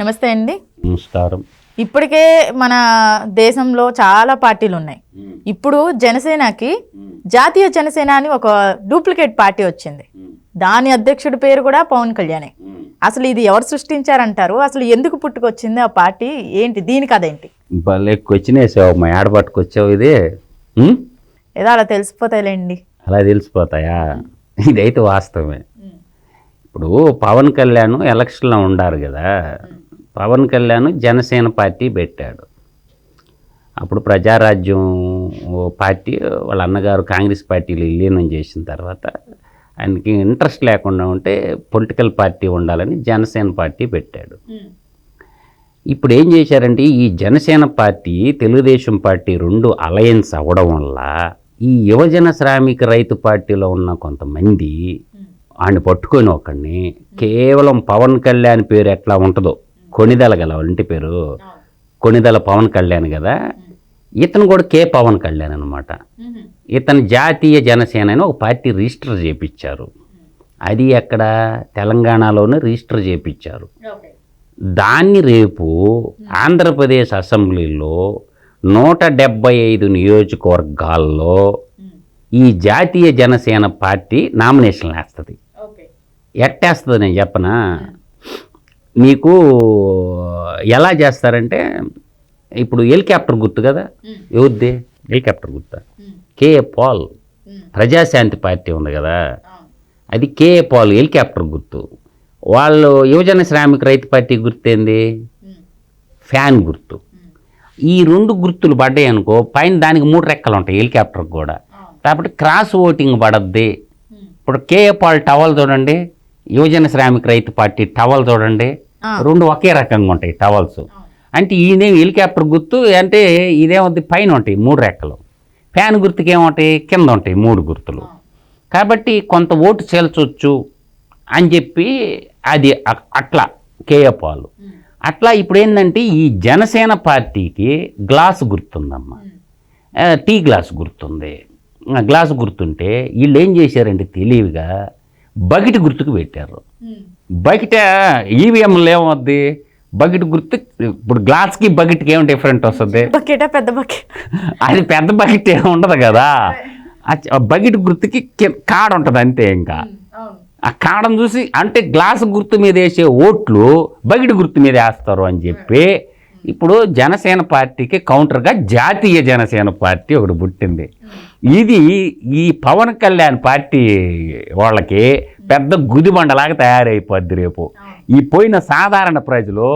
నమస్తే అండి. నమస్కారం. ఇప్పటికే మన దేశంలో చాలా పార్టీలు ఉన్నాయి. ఇప్పుడు జనసేనకి జాతీయ జనసేన అని ఒక డూప్లికేట్ పార్టీ వచ్చింది. దాని అధ్యక్షుడి పేరు కూడా పవన్ కళ్యాణే. అసలు ఇది ఎవరు సృష్టించారంటారు? అసలు ఎందుకు పుట్టుకొచ్చింది ఆ పార్టీ? ఏంటి? దీనికి అదేంటి భలే వచ్చినేసావు మా ఏడ పట్టుకొచ్చావు ఇది? ఏదో అలా తెలిసిపోతాయిలేండి. అలా తెలిసిపోతాయా? ఇదైతే వాస్తవమే. ఇప్పుడు పవన్ కళ్యాణ్ ఎలక్షన్లో ఉండారు కదా. పవన్ కళ్యాణ్ జనసేన పార్టీ పెట్టాడు. అప్పుడు ప్రజారాజ్యం పార్టీ వాళ్ళ అన్నగారు కాంగ్రెస్ పార్టీలో విలీనం చేసిన తర్వాత ఆయనకి ఇంట్రెస్ట్ లేకుండా ఉంటే పొలిటికల్ పార్టీ ఉండాలని జనసేన పార్టీ పెట్టాడు. ఇప్పుడు ఏం చేశారంటే ఈ జనసేన పార్టీ తెలుగుదేశం పార్టీ రెండు అలయన్స్ అవ్వడం వల్ల ఈ యువజన శ్రామిక రైతు పార్టీలో ఉన్న కొంతమంది ఆయన పట్టుకొని ఒకడిని కేవలం పవన్ కళ్యాణ్ పేరు ఎట్లా ఉంటుందో కొనిదల గల ఇంటి పేరు కొనిదల పవన్ కళ్యాణ్ కదా. ఇతను కూడా కే పవన్ కళ్యాణ్ అనమాట ఇతను జాతీయ జనసేన అని ఒక పార్టీ రిజిస్టర్ చేపించారు అది ఎక్కడ? తెలంగాణలోనే రిజిస్టర్ చేపించారు దాన్ని రేపు ఆంధ్రప్రదేశ్ అసెంబ్లీలో నూట డెబ్బై ఐదు నియోజకవర్గాల్లో ఈ జాతీయ జనసేన పార్టీ నామినేషన్ వేస్తుంది. ఎట్టేస్తుంది నేను చెప్పనా? మీకు ఎలా చేస్తారంటే ఇప్పుడు హెలికాప్టర్ గుర్తు కదా? ఎవరిది? హెలికాప్టర్ గుర్తు. KA Paul. ప్రజాశాంతి పార్టీ ఉంది కదా? అది కేఏ పాల్ హెలికాప్టర్ గుర్తు. వాళ్ళు యువజన శ్రామిక రైతు పార్టీ గుర్తేంది ఫ్యాన్ గుర్తు. ఈ రెండు గుర్తులు పడ్డాయి అనుకో పైన దానికి మూడు రెక్కలు ఉంటాయి హెలికాప్టర్కి కూడా. కాబట్టి క్రాస్ ఓటింగ్ పడద్ది. ఇప్పుడు కేఏ పాల్ టవల్ చూడండి. యువజన శ్రామిక రైతు పార్టీ టవల్ చూడండి. రెండు ఒకే రకంగా ఉంటాయి టవల్స్. అంటే ఈయనేం హెలికాప్టర్ గుర్తు అంటే ఇదేమవుతుంది పైన ఉంటాయి మూడు రెక్కలు. ఫ్యాన్ గుర్తుకి ఏముంటాయి కింద ఉంటాయి మూడు గుర్తులు. కాబట్టి కొంత ఓటు చేల్చొచ్చు అని చెప్పి అది అట్లా కేఏ పాలు. అట్లా ఇప్పుడు ఏంటంటే ఈ జనసేన పార్టీకి గ్లాస్ గుర్తుందమ్మా. టీ గ్లాస్ గుర్తుంది. గ్లాస్ గుర్తుంటే వీళ్ళు ఏం చేశారంటే తెలివిగా బకెట్ గుర్తుకు పెట్టారు. బకెట్ ఈవీఎంలో ఏమవుద్ది? బకెట్ గుర్తు ఇప్పుడు గ్లాస్కి బకెట్కి ఏం డిఫరెంట్ వస్తుంది? బకెటా పెద్ద బకెట్ అది పెద్ద బకెట్ ఏమి ఉండదు కదా? బకెట్ గుర్తుకి కాడ ఉంటుంది అంతే ఇంకా. ఆ కాడను చూసి అంటే గ్లాస్ గుర్తు మీద వేసే ఓట్లు బకెట్ గుర్తు మీద వేస్తారు అని చెప్పి ఇప్పుడు జనసేన పార్టీకి కౌంటర్గా జాతీయ జనసేన పార్టీ ఒకటి పుట్టింది. ఇది ఈ పవన్ కళ్యాణ్ పార్టీ వాళ్ళకి పెద్ద గుదిబండలాగా తయారైపోద్ది రేపు. ఈ పోయిన సాధారణ ప్రజలు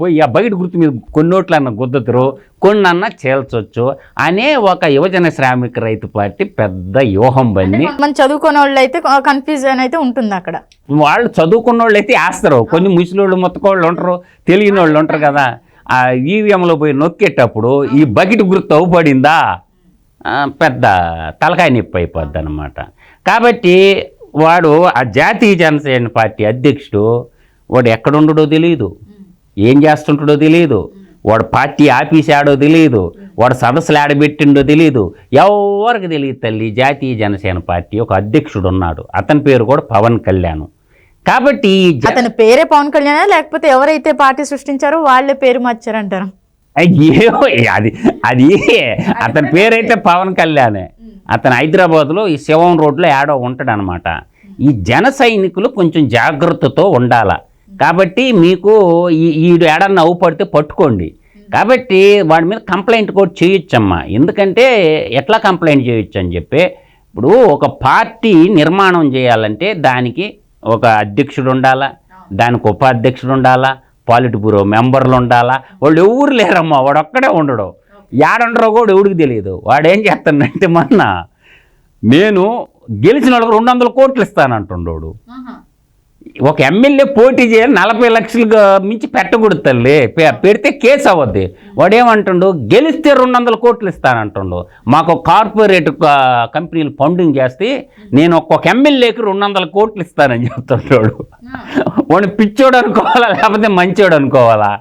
పోయి ఆ బయట గుర్తు మీద కొన్ని ఓట్లన్న గుద్దతురు కొన్నన్న చేల్చొచ్చు అనే ఒక యువజన శ్రామిక రైతు పార్టీ పెద్ద వ్యూహం బన్ని. మనం చదువుకునే వాళ్ళు అయితే కన్ఫ్యూజన్ అయితే ఉంటుంది అక్కడ. వాళ్ళు చదువుకున్న వాళ్ళు అయితే వేస్తారు కొన్ని ముసలోళ్ళు మొత్తకోళ్ళు ఉంటారు తెలియని వాళ్ళు ఉంటారు కదా. ఆ ఈవీఎంలో పోయి నొక్కేటప్పుడు ఈ బకెట్ గుర్తు అవుపడిందా ఆ, పెద్ద తలకాయ నొప్పి అయిపోద్ది అనమాట కాబట్టి వాడు ఆ జాతీయ జనసేన పార్టీ అధ్యక్షుడు వాడు ఎక్కడుండడో తెలియదు ఏం చేస్తుంటాడో తెలియదు వాడు పార్టీ ఆఫీస్ ఆడో తెలియదు వాడు సదస్సులు ఆడబెట్టిండో తెలియదు ఎవరికి తెలియదు తల్లి జాతీయ జనసేన పార్టీ ఒక అధ్యక్షుడు ఉన్నాడు అతని పేరు కూడా పవన్ కళ్యాణ్. కాబట్టి అతని పేరే పవన్ కళ్యాణ్? లేకపోతే ఎవరైతే పార్టీ సృష్టించారో వాళ్ళే పేరు మార్చారంటారు? అయ్యో అది అది అతని పేరైతే పవన్ కళ్యాణే. అతను హైదరాబాద్లో ఈ శివం రోడ్లో ఏడో ఉంటాడు అనమాట ఈ జన సైనికులు కొంచెం జాగ్రత్తతో ఉండాల. కాబట్టి మీకు ఈ ఈడు ఏడన్నా అవుపడితే పట్టుకోండి. కాబట్టి వాడి మీద కంప్లైంట్ కూడా చేయొచ్చమ్మా. ఎందుకంటే ఎట్లా కంప్లైంట్ చేయొచ్చు అని చెప్పి ఇప్పుడు ఒక పార్టీ నిర్మాణం చేయాలంటే దానికి ఒక అధ్యక్షుడు ఉండాలా దానికి ఉపాధ్యక్షుడు ఉండాలా పాలిట్ బ్యూరో మెంబర్లు ఉండాలా వాళ్ళు ఎవరు లేరమ్మా వాడు ఒక్కడే ఉండడు యాడుండరో కూడా ఎవడికి తెలియదు. వాడు ఏం చేస్తాడంటే మొన్న నేను గెలిచిన వాళ్ళకి రెండు వందల కోట్లు ఇస్తానంటుండోడు. ఒక ఎమ్మెల్యే పోటీ చేయాలి నలభై లక్షలుగా మించి పెట్టకూడదు తల్లి. పెడితే కేసు అవ్వద్ది. వాడు ఏమంటుండు గెలిస్తే రెండు వందల కోట్లు ఇస్తానంటుండు. మాకు కార్పొరేట్ కంపెనీలు ఫండింగ్ చేస్తే నేను ఒక్కొక్క ఎమ్మెల్యేకి రెండు వందల కోట్లు ఇస్తానని చెప్తుంటాడు. వాడిని పిచ్చోడు అనుకోవాలా లేకపోతే మంచోడు అనుకోవాలా?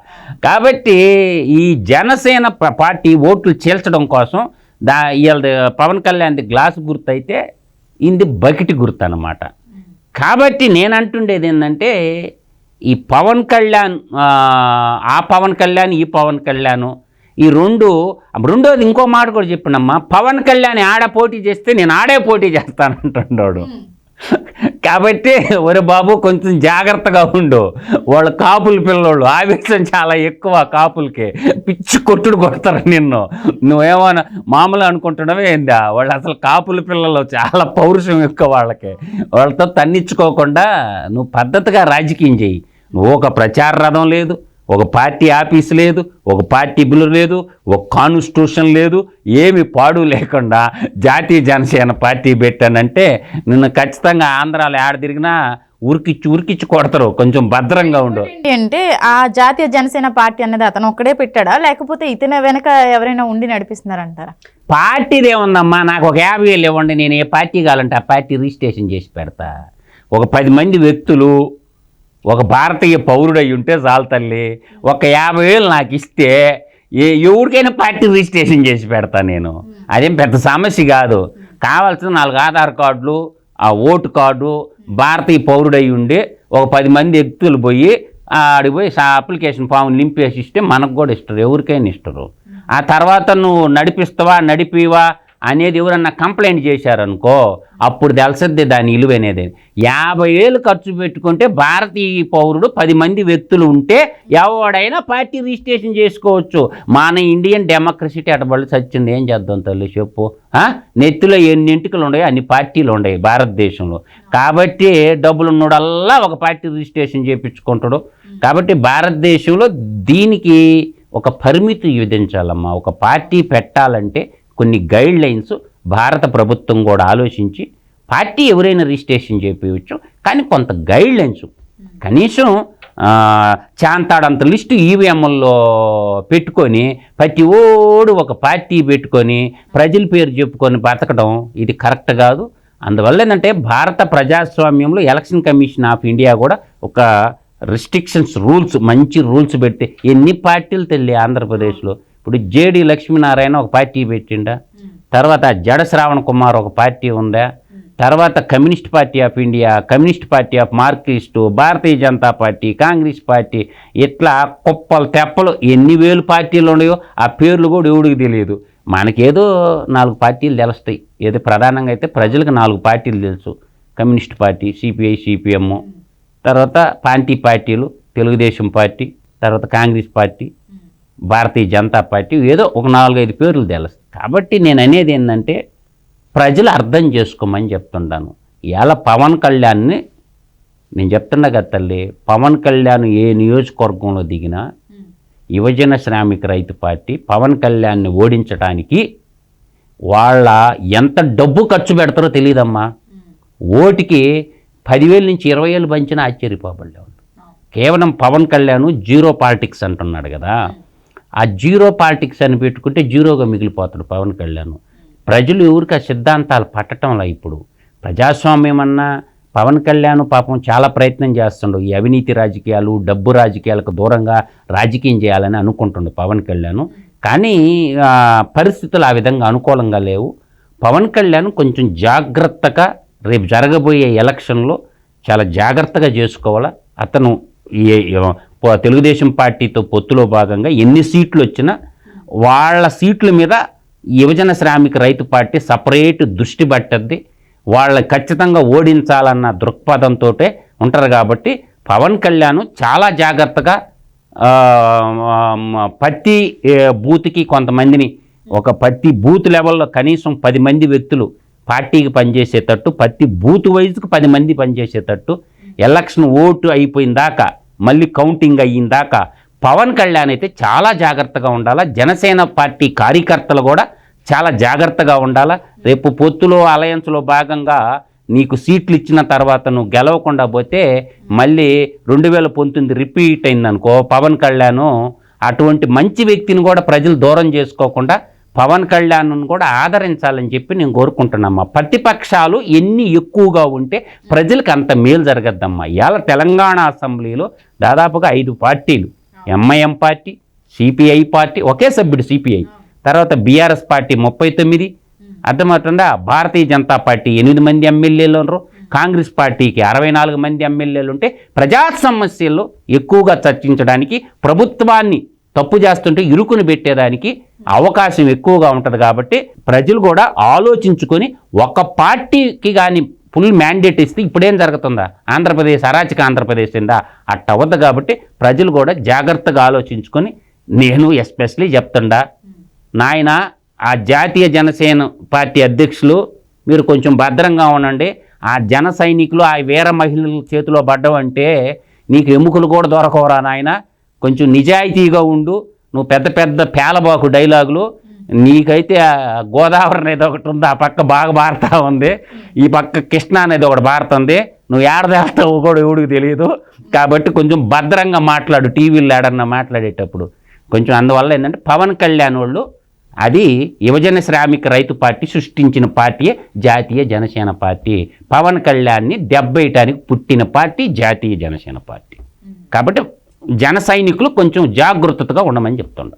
కాబట్టి ఈ జనసేన పార్టీ ఓట్లు చీల్చడం కోసం దా వీళ్ళది పవన్ కళ్యాణ్ది గ్లాస్ గుర్తు అయితే ఇంది బకెట్ గుర్తు అనమాట కాబట్టి నేను అంటుండేది ఏంటంటే ఈ పవన్ కళ్యాణ్ ఆ, పవన్ కళ్యాణ్ ఈ పవన్ కళ్యాణ్ ఈ రెండు రెండోది ఇంకో మాట కూడా చెప్పినమ్మా పవన్ కళ్యాణ్ ఆడ పోటీ చేస్తే నేను ఆడే పోటీ చేస్తానంటుండోడు. కాబట్టి ఒరే బాబు కొంచెం జాగ్రత్తగా ఉండు. వాళ్ళ కాపులు పిల్లోళ్ళు. ఆవేశం చాలా ఎక్కువ కాపులకి. పిచ్చి కొట్టుడు కొడతారు నిన్ను. నువ్వేమన్నా మామూలు అనుకుంటున్నావే ఏందా? వాళ్ళు అసలు కాపుల పిల్లలు చాలా పౌరుషం ఎక్కువ వాళ్ళకి. వాళ్ళతో తన్నిచ్చుకోకుండా నువ్వు పద్ధతిగా రాజకీయం చేయి నువ్వు ఒక ప్రచార రథం లేదు. ఒక పార్టీ ఆఫీస్ లేదు ఒక పార్టీ బిల్లు లేదు ఒక కాన్స్టిట్యూషన్ లేదు ఏమి పాడు లేకుండా జాతీయ జనసేన పార్టీ పెట్టానంటే నిన్ను ఖచ్చితంగా ఆంధ్రాలో ఆడ తిరిగినా ఉరికిచ్చి ఉరికిచ్చి కొడతారు. కొంచెం భద్రంగా ఉండు. ఏంటి అంటే ఆ జాతీయ జనసేన పార్టీ అనేది అతను ఒక్కడే పెట్టాడా? లేకపోతే ఇతని వెనక ఎవరైనా ఉండి నడిపిస్తున్నారంటారా? పార్టీది ఏముందమ్మా? నాకు ఒక యాభై వేలు ఇవ్వండి నేను ఏ పార్టీ కావాలంటే ఆ పార్టీ రిజిస్ట్రేషన్ చేసి పెడతా. ఒక పది మంది వ్యక్తులు ఒక భారతీయ పౌరుడు అయి ఉంటే చాలు తల్లి ఒక యాభై వేలు నాకు ఇస్తే ఏ ఎవరికైనా పార్టీ రిజిస్ట్రేషన్ చేసి పెడతా నేను. అదేం పెద్ద సమస్య కాదు. కావాల్సిన నాలుగు ఆధార్ కార్డులు ఆ ఓటు కార్డు భారతీయ పౌరుడై ఉండి ఒక పది మంది వ్యక్తులు పోయి ఆడికి పోయి అప్లికేషన్ ఫామ్ నింపేసి ఇస్తే మనకు కూడా ఇస్తారు ఎవరికైనా ఇస్తారు ఆ తర్వాత నువ్వు నడిపిస్తావా నడిపివా అనేది ఎవరన్నా కంప్లైంట్ చేశారనుకో అప్పుడు తెలిసిద్ది దాని విలువ అనేది యాభై వేలు ఖర్చు పెట్టుకుంటే భారతీయ పౌరుడు పది మంది వ్యక్తులు ఉంటే ఎవడైనా పార్టీ రిజిస్ట్రేషన్ చేసుకోవచ్చు. మన ఇండియన్ డెమోక్రసీ అటబడి చచ్చింది ఏం చేద్దాం తల్లి చెప్పు? నెత్తిలో ఎన్ని ఎంటికలు ఉన్నాయి అన్ని పార్టీలు ఉన్నాయి భారతదేశంలో. కాబట్టి డబ్బులు ఉన్నోడల్లా ఒక పార్టీ రిజిస్ట్రేషన్ చేయించుకుంటాడు కాబట్టి భారతదేశంలో దీనికి ఒక పరిమితి విధించాలమ్మా. ఒక పార్టీ పెట్టాలంటే కొన్ని గైడ్ లైన్స్ భారత ప్రభుత్వం కూడా ఆలోచించి పార్టీ ఎవరైనా రిజిస్ట్రేషన్ చేపించవచ్చు కానీ కొంత గైడ్ లైన్స్ కనీసం చాంతాడంత లిస్టు ఈవీఎంల్లో పెట్టుకొని ప్రతి ఓడు ఒక పార్టీ పెట్టుకొని ప్రజల పేరు చెప్పుకొని బతకడం ఇది కరెక్ట్ కాదు. అందువల్ల ఏంటంటే భారత ప్రజాస్వామ్యంలో ఎలక్షన్ కమిషన్ ఆఫ్ ఇండియా కూడా ఒక రిస్ట్రిక్షన్స్ రూల్స్ మంచి రూల్స్ పెడితే ఎన్ని పార్టీలు తెల్లి ఆంధ్రప్రదేశ్లో? ఇప్పుడు జేడి లక్ష్మీనారాయణ ఒక పార్టీ పెట్టిండా. తర్వాత జడ శ్రావణ్ కుమార్ ఒక పార్టీ ఉందా. తర్వాత communist party of India communist party of Marxist Bharatiya Janata party Congress party ఇట్లా కుప్పలు తెప్పలు ఎన్ని వేలు పార్టీలు ఉన్నాయో ఆ పేర్లు కూడా ఎవడికి తెలియదు. మనకేదో నాలుగు పార్టీలు తెలుస్తాయి. ఏదో ప్రధానంగా అయితే ప్రజలకు నాలుగు పార్టీలు తెలుసు. Communist party CPI CPM. తర్వాత పార్టీ పార్టీలు తెలుగుదేశం పార్టీ తర్వాత కాంగ్రెస్ పార్టీ భారతీయ జనతా పార్టీ ఏదో ఒక నాలుగైదు పేర్లు తెలుసు. కాబట్టి నేను అనేది ఏంటంటే ప్రజలు అర్థం చేసుకోమని చెప్తుంటాను. ఇవాళ పవన్ కళ్యాణ్ని నేను చెప్తున్నా కదా తల్లి పవన్ కళ్యాణ్ ఏ నియోజకవర్గంలో దిగినా యువజన శ్రామిక రైతు పార్టీ పవన్ కళ్యాణ్ని ఓడించడానికి వాళ్ళ ఎంత డబ్బు ఖర్చు పెడతారో తెలియదమ్మా ఓటికి పదివేల నుంచి ఇరవై వేలు పంచినా ఆశ్చర్యపోబడలే కేవలం పవన్ కళ్యాణ్ జీరో పాలిటిక్స్ అంటున్నాడు కదా. ఆ జీరో పాలిటిక్స్ అని పెట్టుకుంటే జీరోగా మిగిలిపోతాడు పవన్ కళ్యాణ్. ప్రజలు ఎవరికి ఆ సిద్ధాంతాలు పట్టడంలా ఇప్పుడు? ప్రజాస్వామ్యం అన్నా పవన్ కళ్యాణ్ పాపం చాలా ప్రయత్నం చేస్తుండు. ఈ అవినీతి రాజకీయాలు డబ్బు రాజకీయాలకు దూరంగా రాజకీయం చేయాలని అనుకుంటుండు పవన్ కళ్యాణ్. కానీ పరిస్థితులు ఆ విధంగా అనుకూలంగా లేవు. పవన్ కళ్యాణ్ కొంచెం జాగ్రత్తగా రేపు జరగబోయే ఎలక్షన్లో చాలా జాగ్రత్తగా చేసుకోవాలా? అతను ఏ- తెలుగుదేశం పార్టీతో పొత్తులో భాగంగా ఎన్ని సీట్లు వచ్చినా వాళ్ళ సీట్ల మీద యువజన శ్రామిక రైతు పార్టీ సపరేట్ దృష్టి పట్టద్ది. వాళ్ళ ఖచ్చితంగా ఓడించాలన్న దృక్పథంతో ఉంటారు కాబట్టి పవన్ కళ్యాణ్ చాలా జాగ్రత్తగా ప్రతి బూత్కి కొంతమందిని ఒక ప్రతి బూత్ లెవెల్లో కనీసం పది మంది వ్యక్తులు పార్టీకి పనిచేసేటట్టు ప్రతి బూత్ వైజ్కి పది మంది పనిచేసేటట్టు ఎలక్షన్ ఓటు అయిపోయిన దాకా మళ్ళీ కౌంటింగ్ అయ్యిందాక పవన్ కళ్యాణ్ అయితే చాలా జాగ్రత్తగా ఉండాలా? జనసేన పార్టీ కార్యకర్తలు కూడా చాలా జాగ్రత్తగా ఉండాలా? రేపు పొత్తులో అలయన్స్లో భాగంగా నీకు సీట్లు ఇచ్చిన తర్వాత నువ్వు గెలవకుండా పోతే మళ్ళీ రెండు వేల పంతొమ్మిది రిపీట్ అయిందనుకో పవన్ కళ్యాణ్ అటువంటి మంచి వ్యక్తిని కూడా ప్రజలు దూరం చేసుకోకుండా పవన్ కళ్యాణ్ కూడా ఆదరించాలని చెప్పి నేను కోరుకుంటున్నామ్మా. ప్రతిపక్షాలు ఎన్ని ఎక్కువగా ఉంటే ప్రజలకు అంత మేలు జరగద్దమ్మా. ఇవాళ తెలంగాణ అసెంబ్లీలో దాదాపుగా ఐదు పార్టీలు. ఎంఐఎం పార్టీ సిపిఐ పార్టీ ఒకే సభ్యుడు సిపిఐ. తర్వాత బీఆర్ఎస్ పార్టీ ముప్పై తొమ్మిది. అర్థమవుతుందా? భారతీయ జనతా పార్టీ ఎనిమిది మంది ఎమ్మెల్యేలు ఉన్నారు. కాంగ్రెస్ పార్టీకి అరవై నాలుగు మంది ఎమ్మెల్యేలు ఉంటే ప్రజా సమస్యల్లో ఎక్కువగా చర్చించడానికి ప్రభుత్వాన్ని తప్పు చేస్తుంటే ఇరుకుని పెట్టేదానికి అవకాశం ఎక్కువగా ఉంటుంది కాబట్టి ప్రజలు కూడా ఆలోచించుకొని ఒక పార్టీకి కానీ ఫుల్ మ్యాండేట్ ఇస్తే ఇప్పుడేం జరుగుతుందా? ఆంధ్రప్రదేశ్ అరాచక ఆంధ్రప్రదేశ్ కింద అట్టవద్దు కాబట్టి ప్రజలు కూడా జాగ్రత్తగా ఆలోచించుకొని నేను ఎస్పెషలీ చెప్తుండా నాయన ఆ జాతీయ జనసేన పార్టీ అధ్యక్షులు మీరు కొంచెం భద్రంగా ఉండండి. ఆ జన సైనికులు ఆ వీర మహిళల చేతిలో పడ్డవంటే నీకు ఎముకలు కూడా దొరకవరా నాయన. కొంచెం నిజాయితీగా ఉండు. నువ్వు పెద్ద పెద్ద పేలబాకు డైలాగులు నీకైతే గోదావరి అనేది ఒకటి ఉంది ఆ పక్క బాగా బారుతా ఉంది ఈ పక్క కృష్ణ అనేది ఒకటి బారుతుంది నువ్వు ఏడదేస్తావు కూడా ఎవడికి తెలియదు. కాబట్టి కొంచెం భద్రంగా మాట్లాడు టీవీలో ఏడన్నా మాట్లాడేటప్పుడు. కొంచెం అందువల్ల ఏంటంటే పవన్ కళ్యాణ్ వాళ్ళు అది యువజన శ్రామిక రైతు పార్టీ సృష్టించిన పార్టీయే జాతీయ జనసేన పార్టీ. పవన్ కళ్యాణ్ని దెబ్బేయటానికి పుట్టిన పార్టీ జాతీయ జనసేన పార్టీ. కాబట్టి జన సైనికులు కొంచెం జాగ్రత్తగా ఉండమని చెప్తుండ.